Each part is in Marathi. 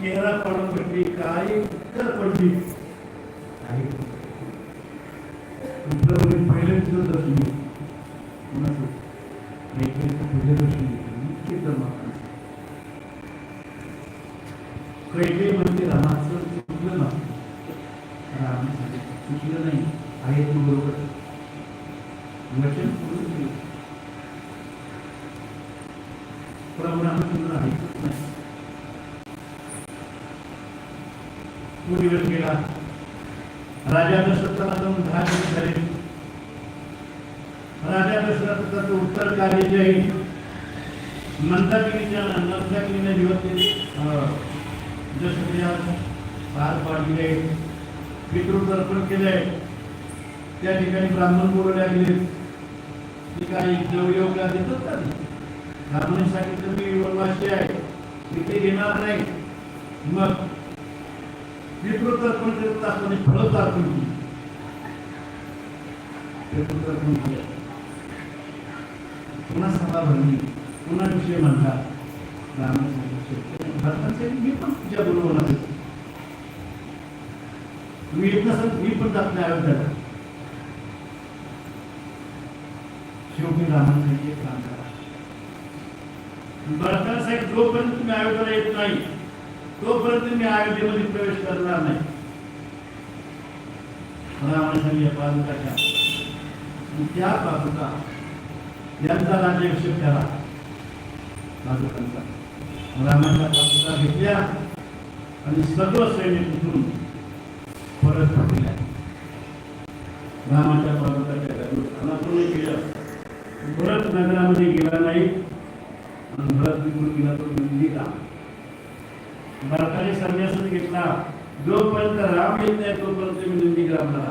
केरळ पडून पडली काय तर पडली? प्रश्नाचं उत्तर कार्य जे आहे मंदाकिनीच्या मंदाकिनीने दिवस पार पाडले पितृ अर्पण त्या ठिकाणी ब्राह्मण बोलवले लागले. ठिकाणी नवयोगला देतात का ब्राह्मण सांगितलं मी वनवासी आहे. तिथे घेणार नाही. मग पितृ करत असताना फळत अर्पण केली पितृ केलं. पुन्हा सभा भरली पुन्हा विषय म्हणला भारताचे मी पण तुझ्या बरोबर मी आहे. तुम्ही येत नसाल मी पण जात नाही अयोध्याला शेवटी रामाने एक काम करा. भरताना साहेब जोपर्यंत तुम्ही अयोध्याला येत नाही तोपर्यंत मी अयोध्येमध्ये प्रवेश करणार नाही. रामाने सांगितलं पादुकाच्या त्या पादुका यांचा राज्याभिषेक करा. रामाच्या पादुका घेतल्या आणि सर्व सैनिक उठून परत फिरल्या रामाच्या पादुकाच्या अनापूर्ण गेलं भरत नगरामध्ये गेला नाही. आणि भरत निघून गेला तो नंदीला भरताने संन्यासच घेतला. जोपर्यंत राम येत नाही तोपर्यंत मी नंदीग्रामला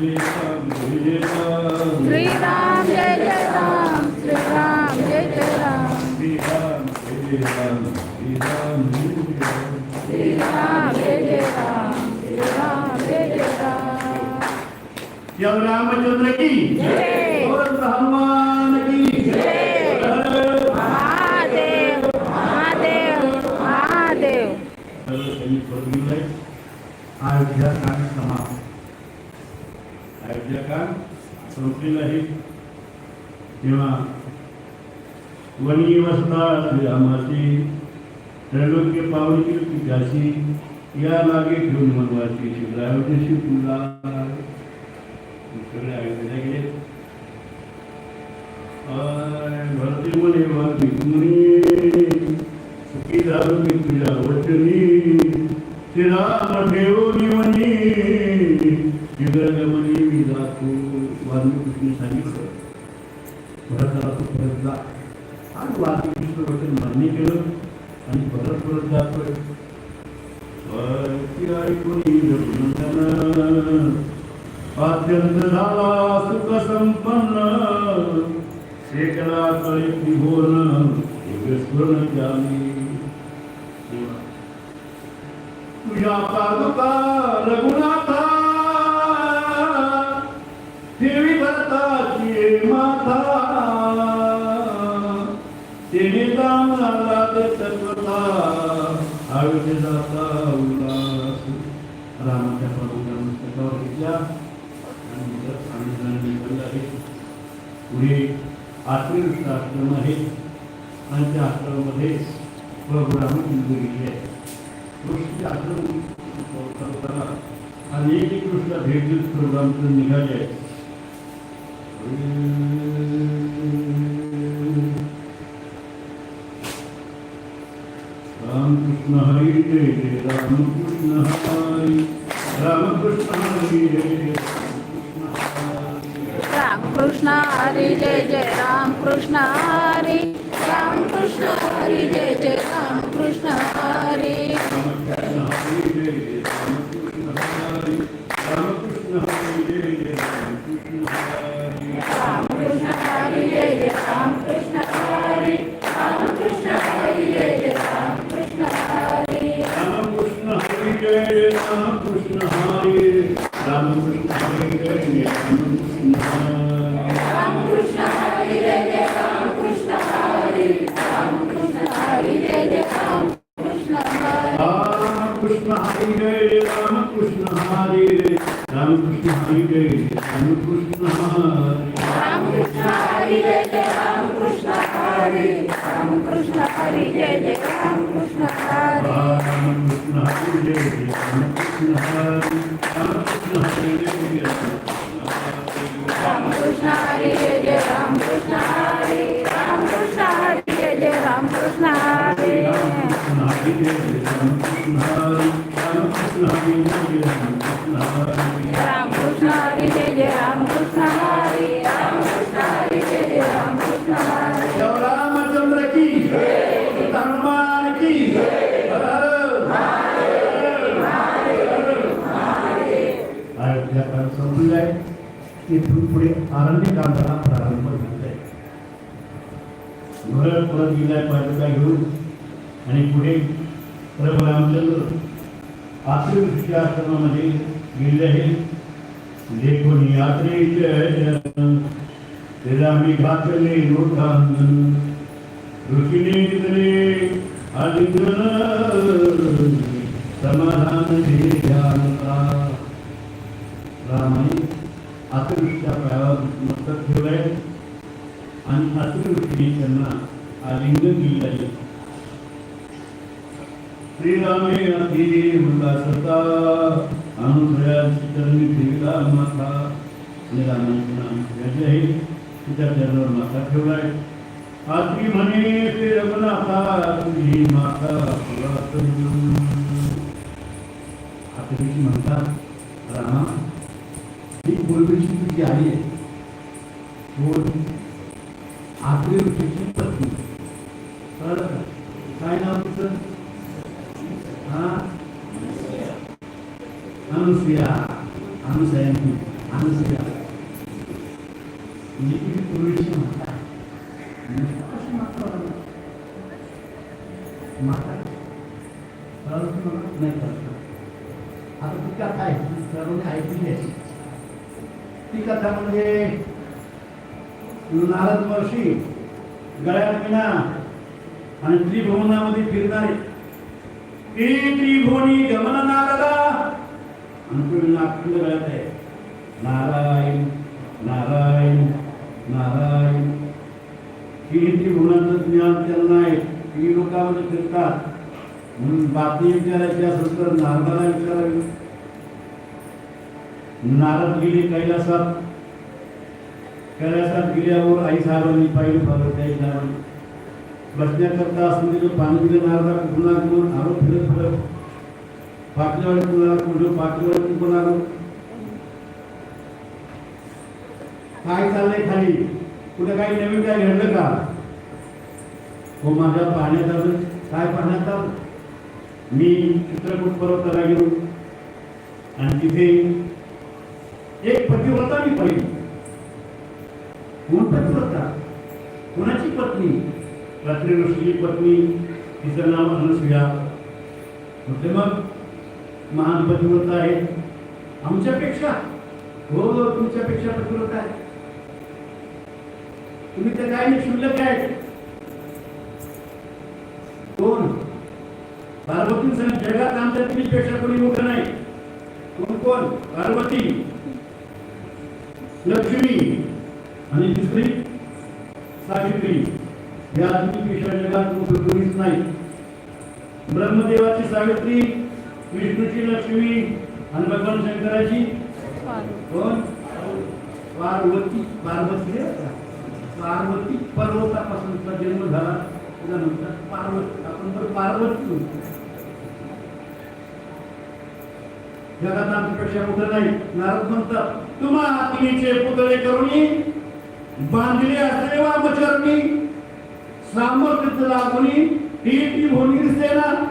श्रीराम जय जय राम श्रीराम जय जय राम श्रीराम जय जय राम श्रीराम जय जय राम श्रीराम जय जय राम श्रीराम जय जय राम श्रीराम जय जय राम या रामचंद्र की जय। हनुमान की जय। महादेव महादेव महादेव। सर्व संपलेला आहे तेव्हा वनी वसता श्रीरामाची त्रैलोक्य पावली केली पिकाशी या लागे ठेवून मनवाची शिवरायोशी तुला सगळे अयोध्येला गेले भरती म्हणे वागी मुनी सुखी झालो मी तुझ्या वचनी श्रीराम ठेवून म्हणी शिवराजमणी मी जातो वाल्मिकृष्ण सांगितलं. भरताला तो परत जा. आणि वाल्मिकृष्ण वचन मान्य केलं आणि परत परत जातोय. अत्यंत झाला सुख संपन्न. शेकडा कळी त्रिभुवन योगेश्वर जामी तुझ्या पादुका रघुनाथा विजाता उल्हास. रामाच्या पादुका पुस्तकावर घेतल्या. आणि आम्ही जाणले आहे पुढे आठवी आश्रम आहे आणि त्या आश्रमामध्ये परब्राह्मण हिंदू गेली आहे. कृष्ण आश्रम एक कृष्णा भेट देऊन परब्राह्मण निघाले आहे रामकृष्ण हरी रामकृष्ण जय जय रामकृष्ण राम कृष्ण हरी जय जय राम कृष्ण हरी रामकृष्ण हरी जय जय रामकृष्ण हरी राम कृष्ण हरी जय जय राम कृष्ण हरी राम कृष्ण हरी जय जय राम कृष्ण हरी रामकृष्ण हरी जय जय रामकृष्ण हरी रामकृष्ण हरी जय जय रामकृष्ण हरी राम कृष्ण हरी जय जय राम कृष्ण हरी राम कृष्ण हरी जय जय राम कृष्ण हरी रामकृष्ण हरी जय जय रामकृष्ण हरी रामकृष्ण हरी जय जय रामकृष्ण हरी इथून पुढे आरण्य कामाला प्रारंभ झालाय भरत परत गेलाय पालिका घेऊन आणि पुढे प्रभू रामचंद्र आश्रम आश्रमामध्ये गेले आहे देखून यात्रेचे आम्ही घातले लोटांगण ऋषीने दिले आलिंगन समाधान दिले. आलिंगन दिलं आहे श्रीरामे अति मुला सता अनुसयाची चरणी ठेवला माथा आणि रामाचे नाम घ्यायचे आहे तिच्या चरणावर माथा ठेवलाय आत्री म्हणे श्री रघुनाथा तुझी माता आत्रीची म्हणतात रामा ही पूर्वीची तुझी आई आहे आत्री ऋषीची पत्नी कळलं काय नाव तुझं हा अनुसुया अनुसयांची अनुसुया म्हणजे पूर्वीची माता कशी माता माता नाही करत आता ती कथा आहे सर्वांनी ऐकली आहे ती कथा म्हणजे नारद वर्षी गळ्यात विना आणि त्रिभुवनामध्ये फिरणारे. ते त्रिभुवनी गमन नारदा. आणि तो नागपूर राहत आहे. नारायण नारायण नारायण. ही त्रिभुवनाचं ज्ञान त्यांना आहे. ती लोकांमध्ये फिरतात. म्हणून बातमी विचारायची असेल तर नारदाला विचारावी. नारद गेले कैलासात. कैलासात गेल्यावर आई साहेबांनी पाहिलं पाहिलं आई साहेबांनी बसण्याकरता असून दिलं पाणी दिलं कुणाला कुठून घेऊन आलो फिरत. फिरत पाटल्या कुणाला कुठं पाटल्या वेळेत आलो काय चाललंय खाली? कुठे काही नवीन काय घडलं का? हो माझ्या पाहण्यात आलं काय पाहण्यात आलं? मी चित्रकूट पर्वताला गेलो. आणि तिथे एक पतिव्रता मी पाहिली. कोण पतिव्रता कोणाची पत्नी? रात्री ऋषीची पत्नी तिचं नाव अनुसुया म्हणजे मग महान पतिव्रत आहे. आमच्यापेक्षा हो तुमच्यापेक्षा पतिव्रत आहे. तुम्ही तर काय नाही शुल्लक आहे. कोण? पार्वती जगात आमच्या पेक्षा कोणी मोठं नाही. कोण कोण? पार्वती. लक्ष्मी. आणि दुसरी सावित्री. या पेक्षा जगात मोठं कोणीच नाही. ब्रह्मदेवाची सावित्री विष्णूची लक्ष्मी आणि भगवान शंकराची कोण? पार्वती पार्वती पार्वती पर्वतापासूनचा जन्म झाला. तिला म्हणतात पार्वती. आपण तर पार्वती म्हणतो. जगात आमच्यापेक्षा मोठं नाही. नारद म्हणतात तुम्हा हातीचे पुतळे करून बांधले असले वामचरणी. सामर्थ्य लागुनी ती ती सेना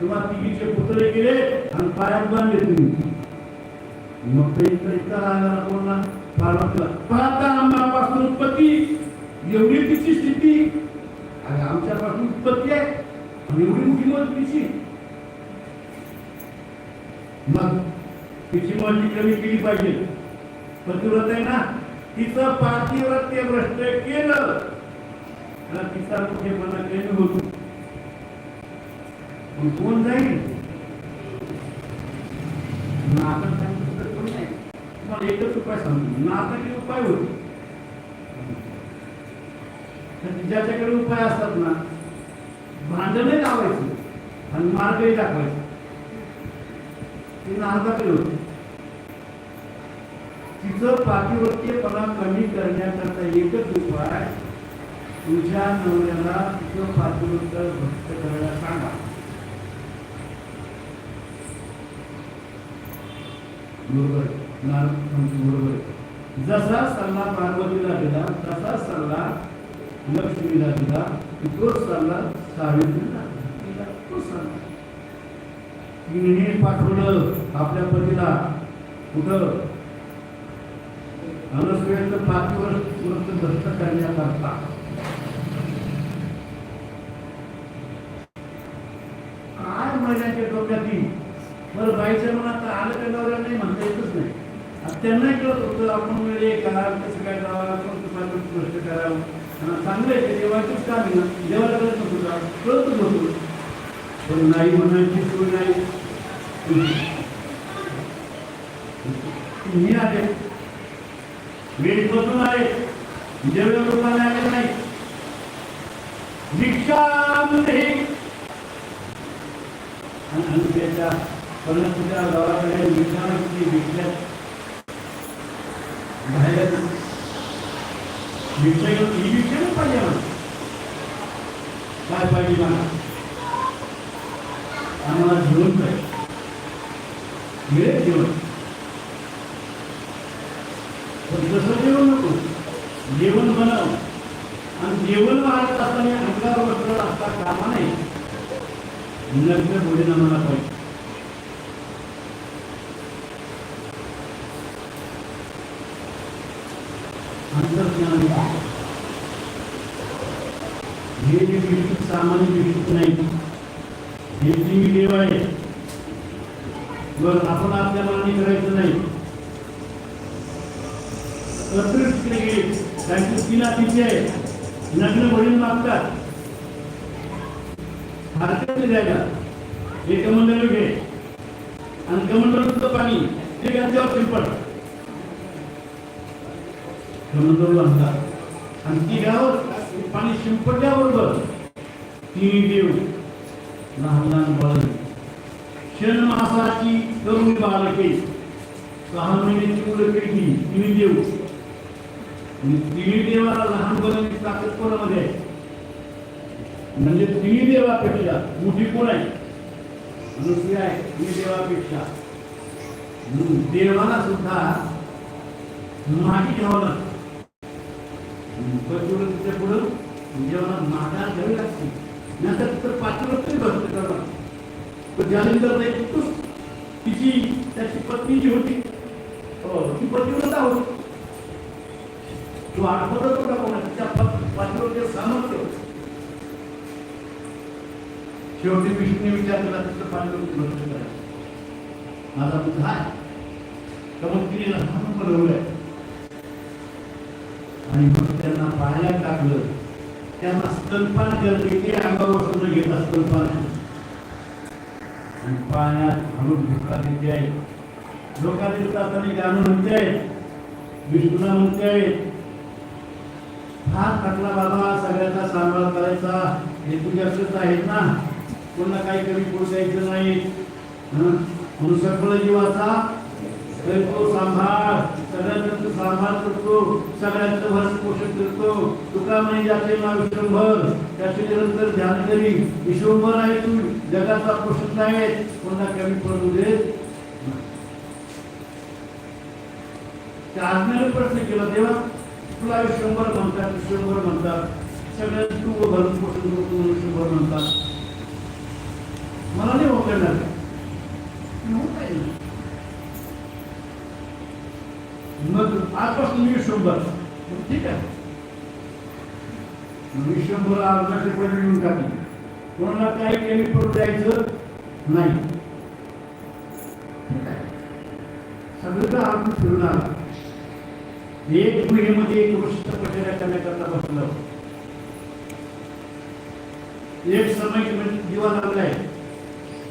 तुम्हा तिघीचे पुतळे केले आणि पायात बांधले तुम्ही. मग ते इतर इतर राहणार कोणला पार्वतीला पाहता आम्हापासून उत्पत्ती. एवढी तिची स्थिती. आणि आमच्यापासून उत्पत्ती आहे. आणि एवढी मोठी मत तिची. मग तिची मर्जी कमी केली पाहिजे. पतिव्रत आहे ना? तिचं पातिव्रत्य भ्रष्ट केलं. आणि तिचा कुठेपणा कमी होतो. मग कोण जाईल? नाटक सांगितलं तर कोणी नाही. तुम्हाला एकच उपाय सांगतो. नाटकी उपाय होते. तर ज्याच्याकडे उपाय असतात ना. भांडणही लावायचं आणि मार्गही दाखवायचं. ती नारदाकडे होती. तिचं पातिवृत्तीयपणा कमी करण्याकरता एकच उपाय तुझ्या नवऱ्याला तुझं पातिवृत्त भक्त करायला सांगा. बरोबर. बरोबर. जसा सल्ला पार्वतीला दिला तसा सल्ला लक्ष्मीला दिला तो सल्ला सावित्रीला दिला. तो सल्ला. तिने पाठवलं आपल्या पतीला. कुठं? अनसुयाचं पाचवर व्रत भ्रष्ट करण्याकरता काय महिन्याच्या डोक्यात येईल. बरं बाईच्या मनात आलं का नवऱ्या नाही म्हणता येतच नाही. आता त्यांना कळत होतं आपण वेळे करा कसं काय करावं कोणतं पात्र गोष्ट करावं चांगलं आहे ते देवाचंच काम आहे ना. देवाला कळत नव्हतं का? कळतच होतं पण नाही म्हणायची सोय नाही. मी आले वेळ बसून आले जेवढ्या लोकांना आले नाही. भिक्षामध्ये आणि त्याच्या पन्नासच्या गावाकडे भिक्षाची भिक्षा बाहेर भिक्षा ही पाहिजे काय पाहिजे मला? आम्हाला जेवण पाहिजे. मिळेल जेवण. पण जेवण नको. जेवण बनव. आणि जेवण वाढत असताना अंगावर असता कामा नाही लग्न भोजन आम्हाला पाहिजे अंतर्ज्ञान हे जे विशिष्ट सामान्य विशिष्ट नाही. हे जीवी देव आहे. बरं आपण आपल्या मान्य करायचं नाही. अतृप्त गेले. त्यांची तिला तिथे आहे. नग्न भोजन मागतात. हरकत द्यायला हे कमंडल घे आणि कमंडलचं पाणी ते त्यांच्यावर शिंपड कमंडल आणतात आणि ती गावात पाणी शिंपडल्याबरोबर तिन्ही देव लहान लहान बाळ क्षण मासाची तरुण बालके सहा महिन्याची मुलं पेटी तिने देव. आणि तिन्ही देवाला लहान मुलांची ताकद कोणामध्ये आहे? म्हणजे तिन्ही देवापेक्षा मोठी कोण आहे? अनुसरी आहे तिन्ही देवापेक्षा. म्हणून देवाला सुद्धा मागे घ्यावं लागतं. पुढं जेवणात मागा घ्यावी लागते नंतर तर करणार. पण ज्यानंतर नाही तिची त्याची पत्नी जी होती हो, ती पतिव्रता होती तो आठवत होता कोणा तिच्या पाचवृत्ती सामर्थ्य शेवटी विष्णूने विचार केला तिचं पाचवृत्ती भक्त करायचं माझा मुद्दा आहे. तर मग तिने लहान बनवलंय आणि मग त्यांना पाहायला टाकलं. त्यांना स्तनपान करते ते अंगावर समजा घेतात स्तनपान. आणि पाण्यात घालून धोका देते आहे. धोका देत असताना गाणं म्हणते आहे विष्णूला म्हणते आहे फार थकला बाबा सगळ्यांना सांभाळ करायचा. हे तुझ्याकडेच आहेत ना. कोणाला काही कमी पोचायचं नाही म्हणून सकळ जीवाचा करतो सांभाळ. सगळ्यांचं सांभाळ करतो. सगळ्यांचं भरण पोषण करतो. तुका म्हणजे जाते ना विश्वभर त्याचे निरंतर ध्यान करी. विश्वभर आहे तू. जगाचा पोषण आहे कोणता कमी पडू दे. त्या प्रश्न केला देवा तुला विश्वभर म्हणतात विश्वभर म्हणतात. सगळ्यात तू भरण पोषण करतो विश्वभर म्हणतात. मला नाही होणार होता येईल मग आजपासून मी शंभर. ठीक आहे? मी शंभर अर्धाचे पहिले घेऊन टाकले. कोणाला काही कमी पडू द्यायचं नाही. सगळं आपण फिरून आला एक महिन्यामध्ये एक वर्ष पटेला करण्याकरता बसलं. एक समय म्हणजे दिवा लागलाय.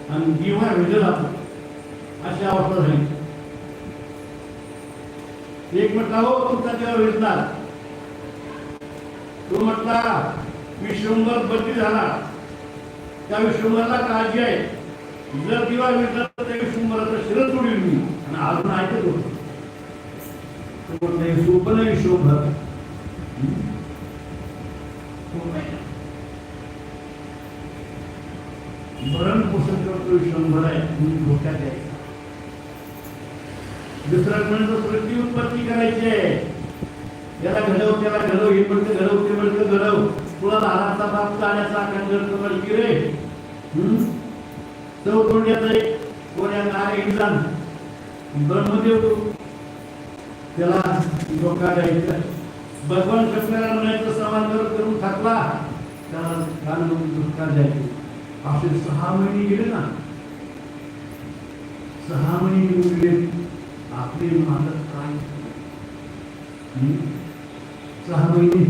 आणि दिवा विजला अशी अवस्था झाली. एक म्हटला हो तुमचा देवा विजणार तो म्हटला विश्वंभर बदली झाला. त्या विश्वंभरला काळजी आहे. जर दिवा भेटला तर त्या विश्वंभराचं शिरच उडील मी. आणि अजून ऐकत होतो तो म्हटलं हे सोपं नाही विश्वंभर हम्म? भरण पोषण करतो विश्वभर आहे म्हणून धोक्यात आहे. दुसरं म्हणतो प्रति उत्पत्ती करायची आहे. त्याला घडव त्याला घडव हे म्हणतं घडव ते म्हणतं घडव. तुला दाराचा बाप काढायचा आकांड कर की रे? हम्म? चौ एक कोण्या नारे इंद्रान ब्रह्मदेव तो. त्याला धोका द्यायचा. भगवान शंकराला म्हणायचं समांतर करून थकला त्याला कान धोका द्यायचे. असे सहा महिने गेले ना. सहा महिने गेले. आपले मालक काय सहा महिने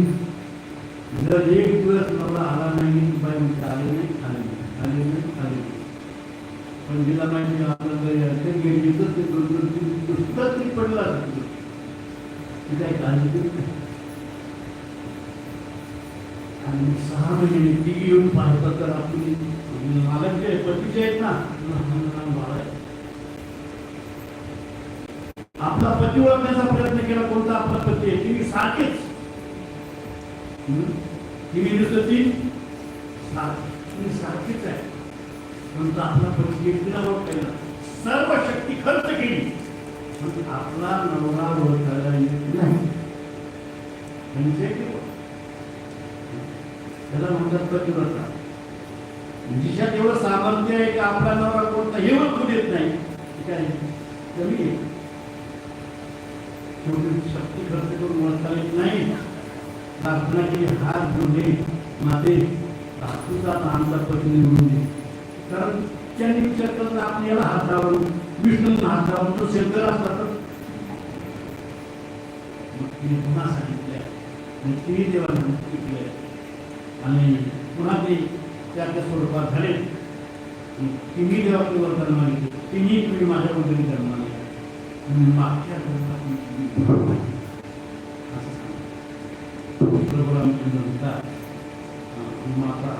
जर एक दिवस मला आला नाही बाय म्हणते आले नाही आले नाही आले नाही आले पण तिला माहिती आपलं घरी आहे, गेली तर ते दोन दोन तीन नुसतं तरी पडला ती काही काळजी करत नाही आणि सहा महिने ती येऊन पाहिलं तर आपली मालक जे पतीचे आहेत ना लहान लहान बाळ आहे. आपला पती ओळखण्याचा प्रयत्न केला कोणता आपला पती आहे? ती सारखेच. हम्म? ती नुसतं ती? सार- सारखीच आहे. म्हणून आपला पती एकटीला ओळखायला सर्व शक्ती खर्च केली. म्हणजे आपला नवरा ओळखायला येत नाही. म्हणजे त्याला म्हणतात पतिव्रता जिच्यात एवढं सामर्थ्य आहे की आपला नवरा कोणता हे ओळखू देत नाही. ते काय कमी आहे. शेवटी शक्ती खर्च करून ओळखता येत नाही प्रार्थना केली हात जोडले माते धातूचा आमचा पती निवडून दे कारण त्यांनी विचार करत आपण याला हात लावून विष्णूंना हात लावून तो शंकर असला तर मग तिने पुन्हा सांगितलंय आणि तिने देवाला मुक्ती केली आणि पुन्हा ते त्या त्या स्वरूपात झाले. तिन्ही देवाकडे वर्तन मागितले. तिन्ही तुम्ही माझ्या वगैरे कर्म मागच्या जन्मात माता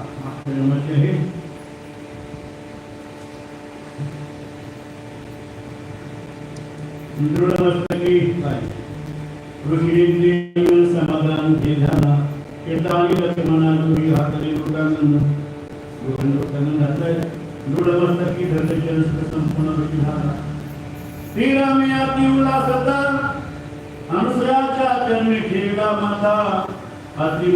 आहे समाधान हे झाला कीर्तानी लक्ष्मणा तुरी हातले दुर्गानंद गोविंद घातलाय संपूर्ण ऋषी झाला श्रीरामे अति उल्हासता अनुसयाच्या जन्मी ठेवला माता. अति